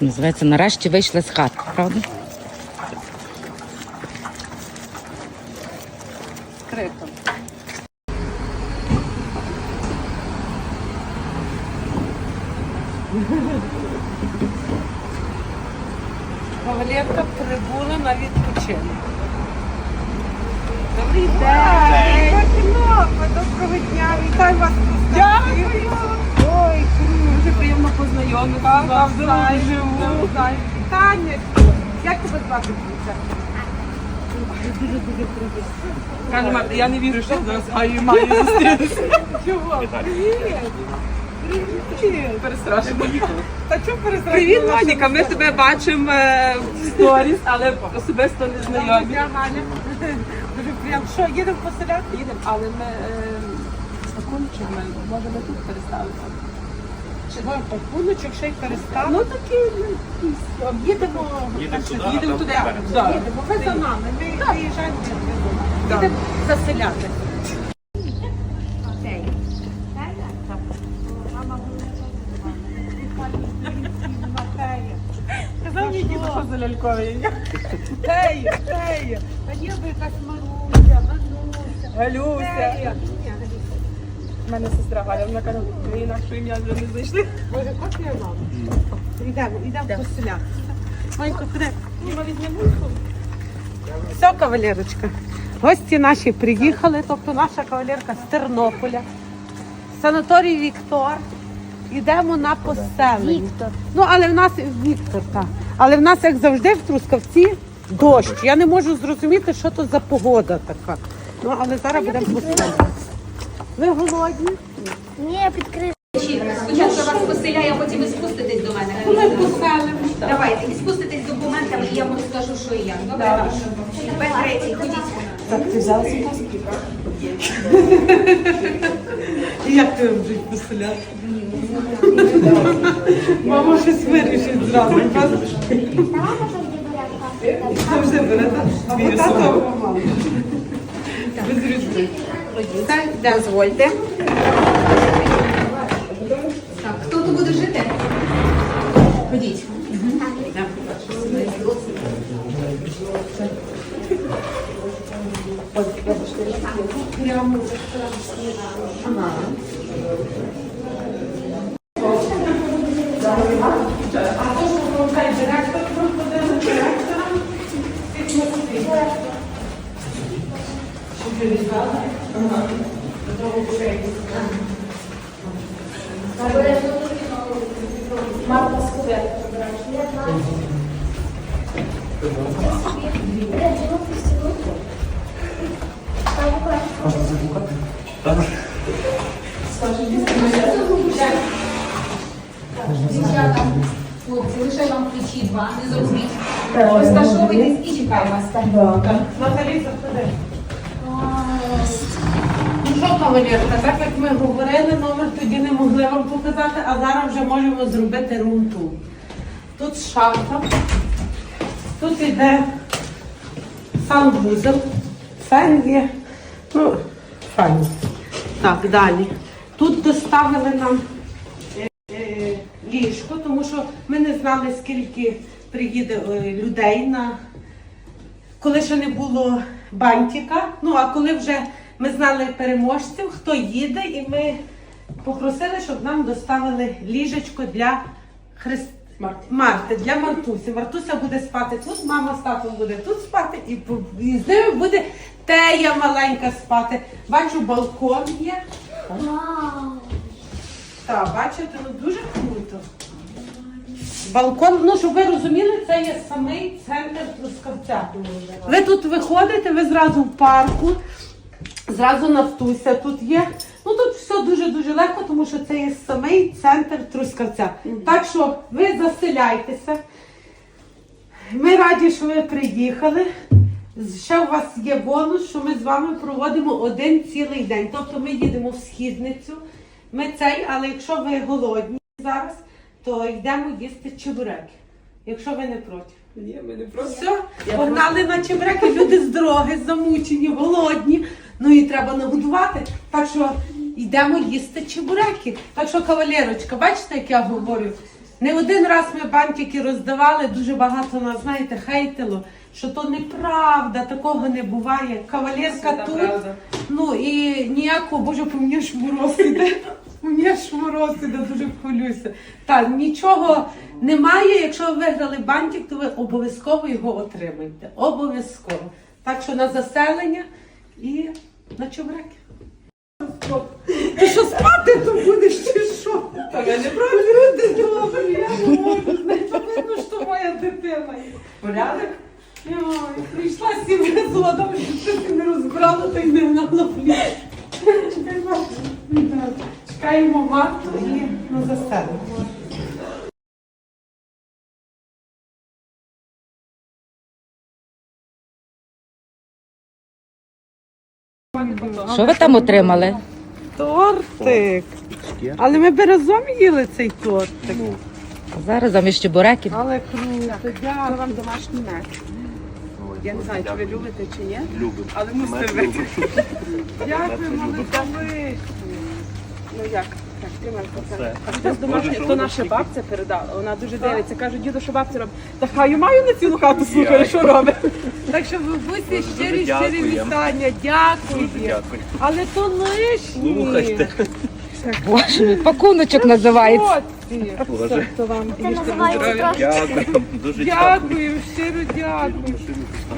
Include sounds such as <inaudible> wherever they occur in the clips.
Називається Нарешті вийшли з хати, правда? Криком. Кавалерка прибула на відпочинок. Добрий день! Доброго дня! Вітаю вас! Дякую! Ой, дуже познайомитися. Навзаєм, навзаєм. Вітання! Як тебе звати? Каже, Марта, я не вірю, що зараз маю маю зустрітися. Чого? Привіт! Привіт! Перестрашено. Та чого перестрашено? Привіт, Моніка, ми тебе бачимо е, в сторіс, але особисто не знайомі. Я Галя. Дуже приємно. Що, їдемо поселяти? Їдемо, але ми пакунчик ми тут переставити. Два пакуночок ще й переставити? Ну такі, ну, їдемо. Їдемо туди. Їдемо туди. Їдемо. Ви за нами. Ми виїжджаємо. Їдемо заселяти. Казав мені за ляльковий. Тея, Тея. Та є би якась Маруся, Мануся. Галюся. Тея. У мене сестра Галя, вона каже, ви інакше ім'я вже не знайшли. Боже, копія мама. Йдемо, йдемо поселяти. Манько, куди? Діма візьме мульку. Все, кавалерочка. Гості наші приїхали, тобто наша кавалерка з Тернополя. Санаторій Віктор. Йдемо на поселення. Віктор. Ну, але в нас Віктор, так. Але в нас, як завжди, в Трускавці дощ. Я не можу зрозуміти, що то за погода така. Ну, але зараз будемо поселятися. Ви голодні? Ні, підкрив. Спочатку вас поселяю, а потім ви спуститесь до мене. Ми поселимо. Давайте, і спуститесь з документами, і я вам розкажу, що і як. Добре? Тепер третій, ходіть. Так, ти взяла Як ти вже поселяти? Мама щось вирішить зразу. Завжди бере, так? А тато мама. Без різниці. Дозвольте. Так, хто тут буде жити? Ходіть. Дівчата, хлопці, лише вам ключі два, не зрозуміть. Розташовуйтесь і чекаю вас. Наталі, заходи. Ну що, кавалерка, так як ми говорили, номер тоді не могли вам показати, а зараз вже можемо зробити рум-тур. Тут шафа, тут йде санвузел, фен є, ну, файно. Так, далі. Тут доставили нам е, ліжко, тому що ми не знали, скільки приїде е, людей на коли ще не було бантика. Ну а коли вже ми знали переможців, хто їде, і ми попросили, щоб нам доставили ліжечко для Христ... Марти. Марти, для Мартусі. Мартуся буде спати тут, мама з татом буде тут спати, і, і з ними буде Тея маленька спати. Бачу, балкон є. Так, бачите, ну дуже круто. Балкон, ну щоб ви розуміли, це є самий центр Трускавця. Ви тут виходите, ви зразу в парку, зразу Нафтуся тут є. Ну тут все дуже-дуже легко, тому що це є самий центр Трускавця. Так що ви заселяйтеся. Ми раді, що ви приїхали. Ще у вас є бонус, що ми з вами проводимо один цілий день. Тобто ми їдемо в східницю. Ми цей, але якщо ви голодні зараз, то йдемо їсти чебуреки. Якщо ви не проти. Ні, ми не просто. Все, погнали на чебуреки, люди з дороги, замучені, голодні. Ну і треба нагодувати. Так що йдемо їсти чебуреки. Так що, кавалерочка, бачите, як я говорю? Не один раз ми бантики роздавали, дуже багато нас, знаєте, хейтило, що то неправда, такого не буває. Кавалерка Це тут. правда. Ну і ніякого, боже, по мені ж мороз іде. У мене ж мороз іде, дуже хвилююся. Так, нічого немає. Якщо ви виграли бантик, то ви обов'язково його отримаєте. Обов'язково. Так що на заселення і на чебреки. Ти що спати тут будеш чи що? Та я не Про люди добрі, я не можу. Не видно, що моя дитина є. Порядок? Ой, прийшла сім'я золота, що ти не розбрала, то й не гнала пліч. Чекаємо мату і на заселення. Що ви там отримали? Тортик. Але ми б разом їли цей тортик. Зараз замість чебуреків. Але круто, дякую. вам домашній мед. Я не знаю, чи ви любите, чи ні, Любимо. але мусите випити. Дякуємо, малюка. Ну як? Так, тримай Це. це. А це з домашнє, то що наша бабця передала. Вона дуже дивиться. Каже, діду, що бабця робить. Та хай маю на цілу хату слухає, що робить. Так що бабусі щирі щирі дякуємо. вітання. Дякую. Дякую. Але то лишні. Слухайте. Боже, пакуночок називається. Молодці. Боже. То вам Це називається трошки. Дякую. Дуже дякую. Дякую, щиро дякую.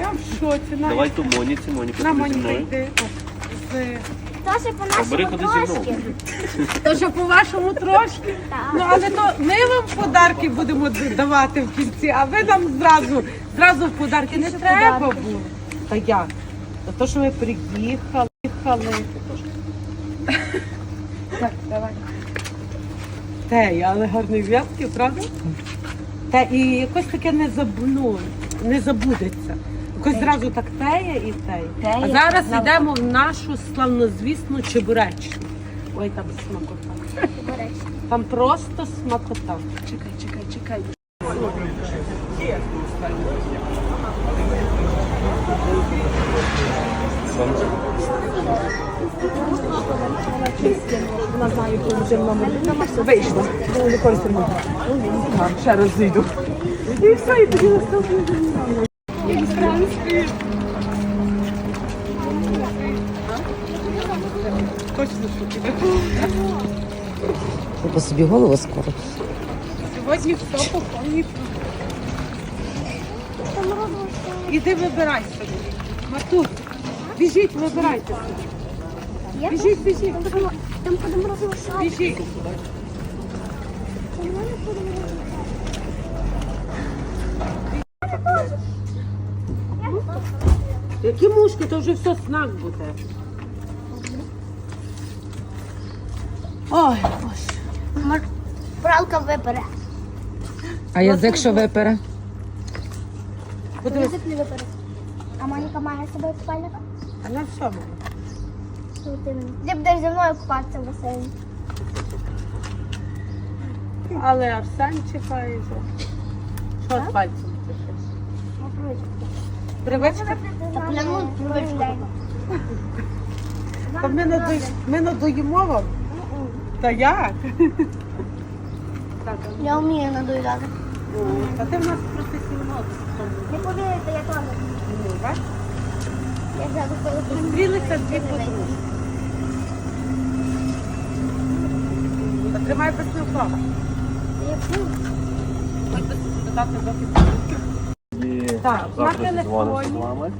Я в шоці. Давай ту Моніці, Моніка, на ти зі мною. йди. З- Тож по Бери нашому ходи зі трошки. мною. То що по-вашому трошки? Ну але то ми вам подарки будемо давати в кінці, а ви нам зразу, зразу в подарки не треба було. Та як? За те, що ви приїхали, їхали. Так, давай. Те, але гарний в'язки, правда? Та і якось таке не забну, не забудеться. Якось зразу так теє і теє. А зараз знала. йдемо в нашу славнозвісну чебуречну. Ой, там смакота. Там просто смакота. Чекай, чекай, чекай. Вона знає, коли вже номер вийшла. Ще раз зайду. І все, і тоді наступний. Точно. По собі голову скоро. Сьогодні все по повній. Іди вибирай собі. Матусь, біжіть, вибирайте собі. Біжіть, біжіть. Там будемо розрушати. Біжіть. Які мушки, то вже все знак буде. Ой, Боже. Пралка вибере. А язик що випере? Подивись, Язик не вибере. А Моніка має з собою купальника? а на всьому. Що ти не- Ти будеш зі мною купатися в басейні. Але Арсен чекає вже. Що з пальцем? Привичка? Та пляну привичку. Та ми, надо... ми надоїмо вам. Та як? Я вмію надоїдати. Та ти в нас професіонал. Не повірите, я теж. Ну, бач? Я зараз коли Зустрілися дві подруги. Та Тримай без неплага. Хоч би спитати доки. Так, на завтра зізвонимося з телефоні. вами.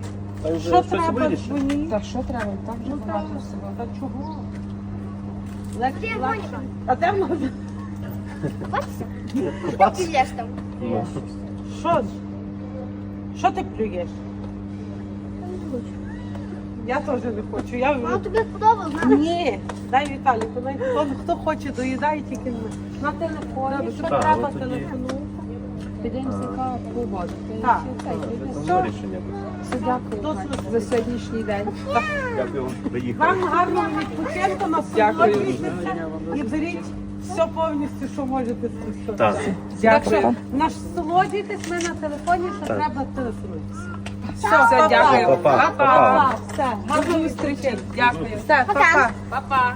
Та й вже Що щось треба вирішимо. дзвонити? Так, що треба? Так, Ну так, та чого? Легше, легше. Моніка? А де вона? Купатися? Купатися? <laughs> Ти йдеш там. Ну. Що? Що ти плюєш? Я теж не хочу. Я... Мама тобі сподобалось? Ні, дай Віталій, хто, хто хоче доїдає, тільки ми. На телефоні, що Так, треба ну, тоді. телефонуйте. Підемося яка погода. Так. Там Дякую за сьогоднішній день. Дякую вам, гарного відпочинку, насолоджуйтеся і беріть все повністю, що можете з. Так. Що насолоджуйтесь, ми на телефоні, що Так. треба телефонуйтесь. Все, все, дякую. Па-па. Па-па. Все, Гарної зустрічі. Дякую. все, па-па. Па-па.